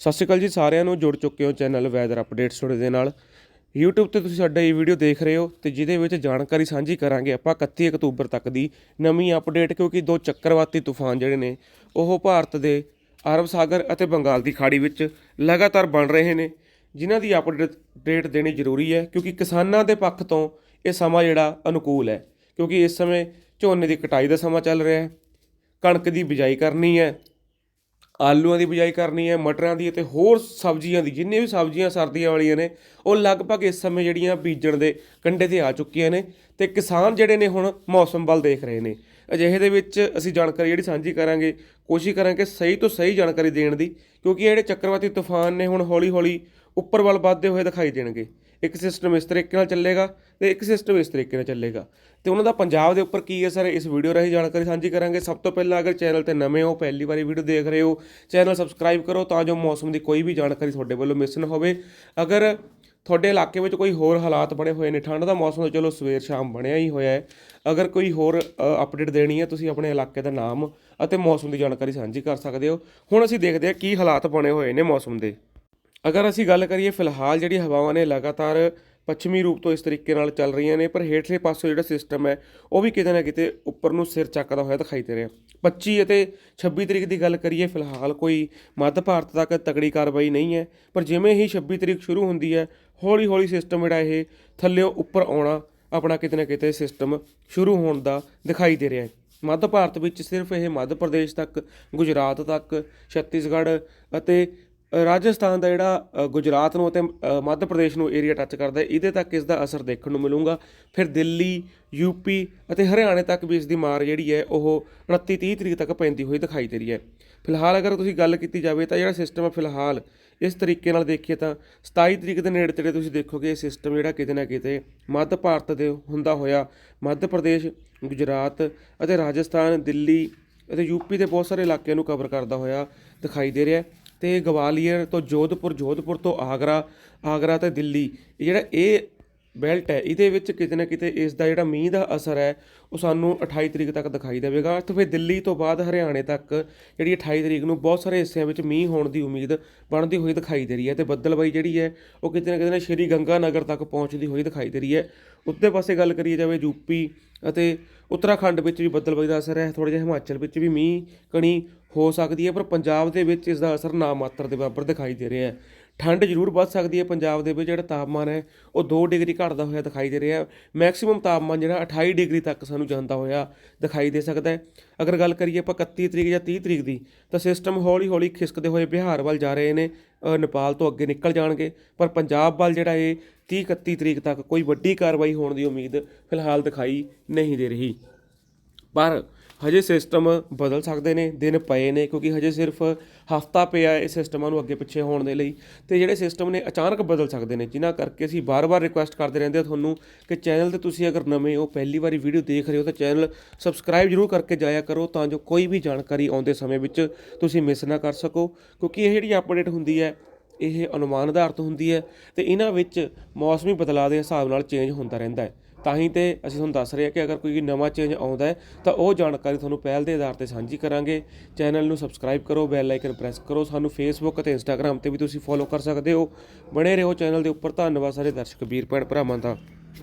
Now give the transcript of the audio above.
ਸਤਿ ਸ਼੍ਰੀ ਅਕਾਲ ਜੀ, ਸਾਰਿਆਂ ਨੂੰ ਜੁੜ ਚੁੱਕੇ ਹੋ ਚੈਨਲ ਵੈਦਰ ਅਪਡੇਟਸ ਤੁਹਾਡੇ ਦੇ ਨਾਲ। YouTube ਤੇ ਤੁਸੀਂ ਸਾਡਾ ਇਹ ਵੀਡੀਓ ਦੇਖ ਰਹੇ ਹੋ ਤੇ ਜਿਹਦੇ ਵਿੱਚ ਜਾਣਕਾਰੀ ਸਾਂਝੀ ਕਰਾਂਗੇ ਆਪਾਂ 31 ਅਕਤੂਬਰ ਤੱਕ ਦੀ ਨਵੀਂ ਅਪਡੇਟ ਕਿਉਂਕਿ ਦੋ ਚੱਕਰਵਾਤੀ ਤੂਫਾਨ ਜਿਹੜੇ ਨੇ, ਉਹ ਭਾਰਤ ਦੇ ਅਰਬ ਸਾਗਰ ਅਤੇ ਬੰਗਾਲ ਦੀ ਖਾੜੀ ਵਿੱਚ ਲਗਾਤਾਰ ਬਣ ਰਹੇ ਨੇ, ਜਿਨ੍ਹਾਂ ਦੀ ਅਪਡੇਟ ਦੇਣੀ ਜ਼ਰੂਰੀ ਹੈ, ਕਿਉਂਕਿ ਕਿਸਾਨਾਂ ਦੇ ਪੱਖ ਤੋਂ ਇਹ ਸਮਾਂ ਜਿਹੜਾ ਅਨੁਕੂਲ ਹੈ, ਕਿਉਂਕਿ ਇਸ ਸਮੇਂ ਝੋਨੇ ਦੀ ਕਟਾਈ ਦਾ ਸਮਾਂ ਚੱਲ ਰਿਹਾ ਹੈ, ਕਣਕ ਦੀ ਬਿਜਾਈ ਕਰਨੀ ਹੈ ਆਲੂਆਂ ਦੀ ਬਿਜਾਈ ਕਰਨੀ ਹੈ, ਮਟਰਾਂ ਦੀ ਅਤੇ ਹੋਰ ਸਬਜ਼ੀਆਂ ਦੀ, ਜਿੰਨੇ ਵੀ ਸਬਜ਼ੀਆਂ ਸਰਦੀਆਂ ਵਾਲੀਆਂ ਨੇ, ਉਹ ਲਗਭਗ ਇਸ ਸਮੇਂ ਜਿਹੜੀਆਂ ਬੀਜਣ ਦੇ ਕੰਢੇ ਤੇ ਆ ਚੁੱਕੀਆਂ ਨੇ ਤੇ ਕਿਸਾਨ ਜਿਹੜੇ ਨੇ ਹੁਣ ਮੌਸਮ ਵੱਲ ਦੇਖ ਰਹੇ ਨੇ। ਅਜਿਹੇ ਦੇ ਵਿੱਚ ਅਸੀਂ ਜਾਣਕਾਰੀ ਜਿਹੜੀ ਸਾਂਝੀ ਕਰਾਂਗੇ, ਕੋਸ਼ਿਸ਼ ਕਰਾਂਗੇ ਸਹੀ ਤੋਂ ਸਹੀ ਜਾਣਕਾਰੀ ਦੇਣ ਦੀ, ਕਿਉਂਕਿ ਜਿਹੜੇ ਚੱਕਰਵਾਤੀ ਤੂਫਾਨ ਨੇ ਹੁਣ ਹੌਲੀ-ਹੌਲੀ ਉੱਪਰ ਵੱਲ ਵੱਧਦੇ ਹੋਏ ਦਿਖਾਈ ਦੇਣਗੇ। ਇੱਕ ਸਿਸਟਮ ਇਸ ਤਰੀਕੇ ਨਾਲ ਚੱਲੇਗਾ ਤੇ ਇੱਕ ਸਿਸਟਮ ਇਸ ਤਰੀਕੇ ਨਾਲ ਚੱਲੇਗਾ। ਤੇ ਉਹਨਾਂ ਦਾ ਪੰਜਾਬ ਦੇ ਉੱਪਰ ਕੀ ਅਸਰ ਹੈ? ਇਸ ਵੀਡੀਓ ਰਾਹੀਂ ਜਾਣਕਾਰੀ ਸਾਂਝੀ ਕਰਾਂਗੇ। ਸਭ ਤੋਂ ਪਹਿਲਾਂ ਅਗਰ ਚੈਨਲ ਤੇ ਨਵੇਂ ਹੋ, ਪਹਿਲੀ ਵਾਰੀ ਵੀਡੀਓ ਦੇਖ ਰਹੇ ਹੋ ਚੈਨਲ ਸਬਸਕ੍ਰਾਈਬ ਕਰੋ ਤਾਂ ਜੋ ਮੌਸਮ ਦੀ ਕੋਈ ਵੀ ਜਾਣਕਾਰੀ ਤੁਹਾਡੇ ਵੱਲੋਂ ਮਿਸ ਨਾ ਹੋਵੇ। ਅਗਰ ਤੁਹਾਡੇ ਇਲਾਕੇ ਵਿੱਚ ਕੋਈ ਹੋਰ ਹਾਲਾਤ ਬਣੇ ਹੋਏ ਨੇ, ਠੰਡ ਦਾ ਮੌਸਮ ਤਾਂ ਚਲੋ ਸਵੇਰ ਸ਼ਾਮ ਬਣਿਆ ਹੀ ਹੋਇਆ ਹੈ। ਅਗਰ ਕੋਈ ਹੋਰ ਅਪਡੇਟ ਦੇਣੀ ਹੈ, ਤੁਸੀਂ ਆਪਣੇ ਇਲਾਕੇ ਦਾ ਨਾਮ ਅਤੇ ਮੌਸਮ ਦੀ ਜਾਣਕਾਰੀ ਸਾਂਝੀ ਕਰ ਸਕਦੇ ਹੋ। ਹੁਣ ਅਸੀਂ ਦੇਖਦੇ ਹਾਂ ਕੀ ਹਾਲਾਤ ਬਣੇ ਹੋਏ ਨੇ ਮੌਸਮ ਦੇ। ਅਗਰ ਅਸੀਂ ਗੱਲ ਕਰੀਏ, ਫਿਲਹਾਲ ਜਿਹੜੀ ਹਵਾਵਾਂ ਨੇ ਲਗਾਤਾਰ ਪੱਛਮੀ ਰੂਪ ਤੋਂ ਇਸ ਤਰੀਕੇ ਨਾਲ ਚੱਲ ਰਹੀਆਂ ਨੇ, ਪਰ ਹੇਠਲੇ ਪਾਸੋਂ ਜਿਹੜਾ ਸਿਸਟਮ ਹੈ, ਉਹ ਵੀ ਕਿਤੇ ਨਾ ਕਿਤੇ ਉੱਪਰ ਨੂੰ ਸਿਰ ਚੱਕਦਾ ਹੋਇਆ ਦਿਖਾਈ ਦੇ ਰਿਹਾ। 25 ਅਤੇ 26 ਤਰੀਕ ਦੀ ਗੱਲ ਕਰੀਏ, ਫਿਲਹਾਲ ਕੋਈ ਮੱਧ ਭਾਰਤ ਤੱਕ ਤਕੜੀ ਕਾਰਵਾਈ ਨਹੀਂ ਹੈ, ਪਰ ਜਿਵੇਂ ਹੀ 26 ਤਰੀਕ ਸ਼ੁਰੂ ਹੁੰਦੀ ਹੈ ਹੌਲੀ ਹੌਲੀ ਸਿਸਟਮ ਜਿਹੜਾ ਇਹ ਥੱਲਿਓਂ ਉੱਪਰ ਆਉਣਾ ਆਪਣਾ ਕਿਤੇ ਨਾ ਕਿਤੇ ਸਿਸਟਮ ਸ਼ੁਰੂ ਹੋਣ ਦਾ ਦਿਖਾਈ ਦੇ ਰਿਹਾ ਹੈ। ਮੱਧ ਭਾਰਤ ਵਿੱਚ ਸਿਰਫ ਇਹ ਮੱਧ ਪ੍ਰਦੇਸ਼ ਤੱਕ, ਗੁਜਰਾਤ ਤੱਕ, ਛੱਤੀਸਗੜ੍ਹ ਅਤੇ ਰਾਜਸਥਾਨ ਦਾ ਜਿਹੜਾ ਗੁਜਰਾਤ ਨੂੰ ਅਤੇ ਮੱਧ ਪ੍ਰਦੇਸ਼ ਨੂੰ ਏਰੀਆ ਟੱਚ ਕਰਦਾ ਹੈ, ਇਹਦੇ ਤੱਕ ਇਸ ਦਾ ਅਸਰ ਦੇਖਣ ਨੂੰ ਮਿਲੂਗਾ। ਫਿਰ ਦਿੱਲੀ ਯੂਪੀ ਅਤੇ ਹਰਿਆਣੇ ਤੱਕ ਵੀ ਇਸ ਦੀ ਮਾਰ ਜਿਹੜੀ ਹੈ, ਉਹ 29 30 ਤਰੀਕ ਤੱਕ ਪੈਂਦੀ ਹੋਈ ਦਿਖਾਈ ਦੇ ਰਹੀ ਹੈ। ਫਿਲਹਾਲ ਅਗਰ ਤੁਸੀਂ ਗੱਲ ਕੀਤੀ ਜਾਵੇ ਤਾਂ ਜਿਹੜਾ ਸਿਸਟਮ ਹੈ ਫਿਲਹਾਲ, ਇਸ ਤਰੀਕੇ ਨਾਲ ਦੇਖੀਏ ਤਾਂ 27 ਤਰੀਕ ਦੇ ਨੇੜੇ ਤੇੜੇ ਤੁਸੀਂ ਦੇਖੋਗੇ ਇਹ ਸਿਸਟਮ ਜਿਹੜਾ ਕਿਤੇ ਨਾ ਕਿਤੇ ਮੱਧ ਭਾਰਤ ਦੇ ਹੁੰਦਾ ਹੋਇਆ, ਮੱਧ ਪ੍ਰਦੇਸ਼, ਗੁਜਰਾਤ ਅਤੇ ਰਾਜਸਥਾਨ, ਦਿੱਲੀ ਅਤੇ ਯੂਪੀ ਦੇ ਬਹੁਤ ਸਾਰੇ ਇਲਾਕਿਆਂ ਨੂੰ ਕਵਰ ਕਰਦਾ ਹੋਇਆ ਦਿਖਾਈ ਦੇ ਰਿਹਾ ਹੈ। ਤੇ ਗਵਾਲੀਅਰ ਤੋਂ ਜੋਧਪੁਰ ਜੋਧਪੁਰ ਤੋਂ ਆਗਰਾ ਆਗਰਾ ਤੇ ਦਿੱਲੀ। ਇਹ ਜਿਹੜਾ ਇਹ ਬੈਲਟ ਹੈ। ਇਹਦੇ ਵਿੱਚ ਕਿਤੇ ਨਾ ਕਿਤੇ ਇਸ ਦਾ ਜਿਹੜਾ ਮੀਂਹ ਦਾ ਅਸਰ ਹੈ, ਉਹ ਸਾਨੂੰ 28 ਤਰੀਕ ਤੱਕ ਦਿਖਾਈ ਦੇਵੇਗਾ। ਤੇ ਫਿਰ ਦਿੱਲੀ ਤੋਂ ਬਾਅਦ ਹਰਿਆਣੇ ਤੱਕ ਜਿਹੜੀ 28 ਤਰੀਕ ਨੂੰ ਬਹੁਤ ਸਾਰੇ ਹਿੱਸਿਆਂ ਵਿੱਚ ਮੀਂਹ ਹੋਣ ਦੀ ਉਮੀਦ ਬਣਦੀ ਹੋਈ ਦਿਖਾਈ ਦੇ ਰਹੀ ਹੈ। ਤੇ ਬੱਦਲਬਾਈ ਜਿਹੜੀ ਹੈ, ਉਹ ਕਿਤੇ ਨਾ ਕਿਤੇ ਨਾ ਸ਼੍ਰੀ ਗੰਗਾ ਨਗਰ ਤੱਕ ਪਹੁੰਚਦੀ ਹੋਈ ਦਿਖਾਈ ਦੇ ਰਹੀ ਹੈ। ਉੱਤੇ ਪਾਸੇ ਗੱਲ ਕਰੀਏ ਜਾਵੇ ਯੂਪੀ ਅਤੇ ਉੱਤਰਾਖੰਡ ਵਿੱਚ ਵੀ ਬੱਦਲਬਾਈ ਦਾ ਅਸਰ ਹੈ। ਥੋੜਾ ਜਿਹਾ ਹਿਮਾਚਲ ਵਿੱਚ ਵੀ ਮੀਂਹ ਕਣੀ ਹੋ ਸਕਦੀ ਹੈ, ਪਰ ਪੰਜਾਬ ਦੇ ਵਿੱਚ ਇਸ ਦਾ ਅਸਰ ਨਾ ਮਾਤਰ ਦੇ ਬਰਾਬਰ ਦਿਖਾਈ ਦੇ ਰਿਹਾ ਹੈ। ਠੰਡ ਜ਼ਰੂਰ ਵੱਧ ਸਕਦੀ ਹੈ ਪੰਜਾਬ ਦੇ ਵਿੱਚ, ਜਿਹੜਾ ਤਾਪਮਾਨ ਹੈ, ਉਹ 2 ਡਿਗਰੀ ਘਟਦਾ ਹੋਇਆ ਦਿਖਾਈ ਦੇ ਰਿਹਾ। ਹੈ ਮੈਕਸਿਮਮ ਤਾਪਮਾਨ ਜਿਹੜਾ 28 ਡਿਗਰੀ ਤੱਕ ਸਾਨੂੰ ਜਾਂਦਾ ਹੋਇਆ ਦਿਖਾਈ ਦੇ ਸਕਦਾ ਹੈ। ਅਗਰ ਗੱਲ ਕਰੀਏ ਆਪਾਂ 31 ਤਰੀਕ ਜਾਂ 30 ਤਰੀਕ ਦੀ, ਤਾਂ ਸਿਸਟਮ ਹੌਲੀ ਹੌਲੀ ਖਿਸਕਦੇ ਹੋਏ ਬਿਹਾਰ ਵੱਲ ਜਾ ਰਹੇ ਨੇ। ਨੇਪਾਲ ਤੋਂ ਅੱਗੇ ਨਿਕਲ ਜਾਣਗੇ, ਪਰ ਪੰਜਾਬ ਵੱਲ ਜਿਹੜਾ ਇਹ 30 31 ਤਰੀਕ ਤੱਕ ਕੋਈ ਵੱਡੀ ਕਾਰਵਾਈ ਹੋਣ ਦੀ ਉਮੀਦ ਫਿਲਹਾਲ ਦਿਖਾਈ ਨਹੀਂ ਦੇ ਰਹੀ। ਪਰ ਹਜੇ ਸਿਸਟਮ ਬਦਲ ਸਕਦੇ ਨੇ, ਦਿਨ ਪਏ ਨੇ, ਕਿਉਂਕਿ ਹਜੇ ਸਿਰਫ ਹਫਤਾ ਪਿਆ ਹੈ ਇਹ ਸਿਸਟਮਾਂ ਨੂੰ ਅੱਗੇ ਪਿੱਛੇ ਹੋਣ ਦੇ ਲਈ। ਤੇ ਜਿਹੜੇ ਸਿਸਟਮ ਨੇ ਅਚਾਨਕ ਬਦਲ ਸਕਦੇ ਨੇ, ਜਿਨ੍ਹਾਂ ਕਰਕੇ ਅਸੀਂ ਬਾਰ-ਬਾਰ ਰਿਕੁਐਸਟ ਕਰਦੇ ਰਹਿੰਦੇ ਹਾਂ ਤੁਹਾਨੂੰ ਕਿ ਚੈਨਲ ਤੇ ਤੁਸੀਂ ਅਗਰ ਨਵੇਂ ਹੋ, ਪਹਿਲੀ ਵਾਰੀ ਵੀਡੀਓ ਦੇਖ ਰਹੇ ਹੋ ਤਾਂ ਚੈਨਲ ਸਬਸਕ੍ਰਾਈਬ ਜ਼ਰੂਰ ਕਰਕੇ ਜਾਇਆ ਕਰੋ ਤਾਂ ਜੋ ਕੋਈ ਵੀ ਜਾਣਕਾਰੀ ਆਉਂਦੇ ਸਮੇਂ ਵਿੱਚ ਤੁਸੀਂ ਮਿਸ ਨਾ ਕਰ ਸਕੋ। ਕਿਉਂਕਿ ਇਹ ਜਿਹੜੀ ਅਪਡੇਟ ਹੁੰਦੀ ਹੈ, ਇਹ ਅਨੁਮਾਨ ਆਧਾਰਿਤ ਹੁੰਦੀ ਹੈ ਤੇ ਇਹਨਾਂ ਵਿੱਚ ਮੌਸਮੀ ਬਦਲਾਅ ਦੇ ਹਿਸਾਬ ਨਾਲ ਚੇਂਜ ਹੁੰਦਾ ਰਹਿੰਦਾ ਹੈ। ਤਾਂ ਹੀ ਤੇ ਅਸੀਂ ਤੁਹਾਨੂੰ ਦੱਸ ਰਹੇ ਹਾਂ ਕਿ ਅਗਰ ਕੋਈ ਨਵਾਂ ਚੇਂਜ ਆਉਂਦਾ ਹੈ, ਤਾਂ ਉਹ ਜਾਣਕਾਰੀ ਤੁਹਾਨੂੰ ਪਹਿਲ ਦੇ ਆਧਾਰ ਤੇ ਸਾਂਝੀ ਕਰਾਂਗੇ। ਚੈਨਲ ਨੂੰ ਸਬਸਕ੍ਰਾਈਬ ਕਰੋ ਬੈਲ ਆਈਕਨ ਪ੍ਰੈਸ ਕਰੋ। ਸਾਨੂੰ ਫੇਸਬੁੱਕ ਅਤੇ ਇੰਸਟਾਗ੍ਰam ਤੇ ਵੀ ਤੁਸੀਂ ਫੋਲੋ ਕਰ ਸਕਦੇ ਹੋ। ਬਣੇ ਰਹੋ ਚੈਨਲ ਦੇ ਉੱਪਰ। ਧੰਨਵਾਦ ਸਾਰੇ ਦਰਸ਼ਕ, ਵੀਰ ਭੈਣ ਭਰਾਵਾਂ ਦਾ।